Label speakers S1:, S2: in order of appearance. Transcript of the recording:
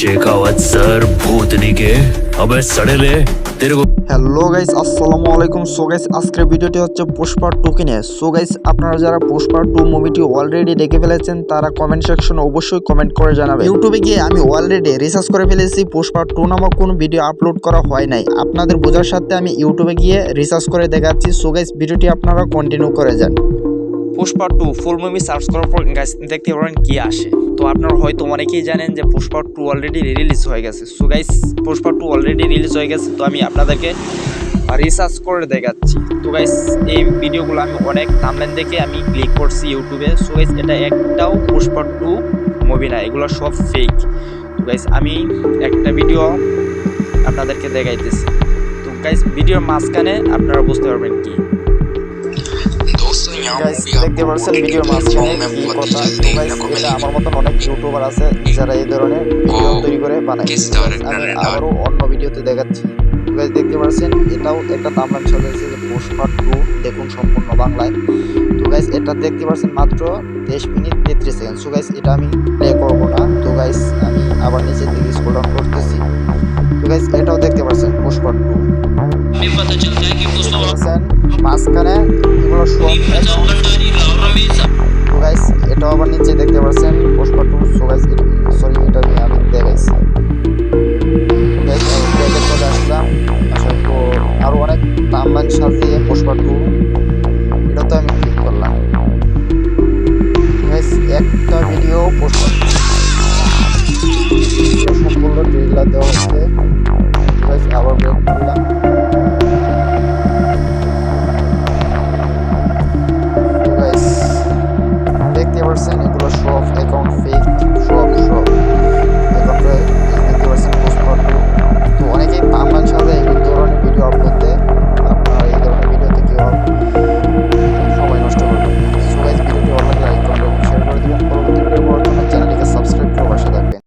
S1: Shekhawat sir, ভূতনিকে। আবে সড়েলে
S2: hello guys, আসসালামু আলাইকুম। সো গাইস, আজকের ভিডিওটি হচ্ছে পুষ্পা টু কিনে। সো গাইস, আপনারা যারা পুষ্পা টু মুভিটি অলরেডি দেখে ফেলেছেন, তারা কমেন্ট সেকশনে অবশ্যই কমেন্ট করে জানাবেন। ইউটিউবে গিয়ে আমি অলরেডি রিসার্চ করে ফেলেছি পুষ্পা টু নামক কোনো ভিডিও আপলোড করা হয় নাই। আপনাদের বোঝার সাথে আমি ইউটিউবে গিয়ে রিসার্চ করে দেখাচ্ছি। সো গাইস, ভিডিওটি আপনারা কন্টিনিউ করে যান।
S3: Pushpa two full movie search করার পর দেখতে পারেন কি আসে। তো আপনারা হয়তো অনেকেই জানেন যে পুষ্পা টু অলরেডি রিলিজ হয়ে গেছে। So guys Pushpa two already release হয়ে গেছে। তো আমি আপনাদেরকে রিসার্চ করে দেখাচ্ছি। তো গাইস এই ভিডিওগুলো আমি অনেক থামলেন দেখে আমি ক্লিক করছি ইউটিউবে সো গাইস এটা একটাও পুষ্পা টু মুভি না, এগুলো সব ফেক তো গাইস আমি একটা ভিডিও আপনাদেরকে দেখাইতেছি। তো গাইস ভিডিওর মাঝখানে আপনারা বুঝতে পারবেন কি।
S2: গাইস দেখতে পাচ্ছেন ভিডিওর মাঝখানে কি কথা। গাইস এটা আমার মতন অনেক ইউটিউবার আছে যারা এই ধরনের ভিডিও তৈরি করে বানায়। আমি আবারও অন্য ভিডিওতে দেখাচ্ছি। গাইস দেখতে পাচ্ছেন এটাও একটা তামলান ছবি আছে যে দেখুন সম্পূর্ণ বাংলায়। তো গাইস এটা দেখতে পাচ্ছেন মাত্র তেইশ মিনিট তেত্রিশ সেকেন্ড। সো গাইস এটা আমি প্লে করব না। তো গাইস আমি আবার নিচের দিকে স্ক্রল ডাউন গাইস এটাও দেখতে পাচ্ছেন, পুষ্পন মাঝখানে এগুলো গাইস এটাও আবার নিচে দেখতে পাচ্ছেন, Pushpa two. So guys sorry এটা নিয়ে আমি দেখাইছি। আসলাম। অনেক টু। এটা তো আমি করলাম। একটা ভিডিও পোস্ট সম্পূর্ণ দেওয়া হচ্ছে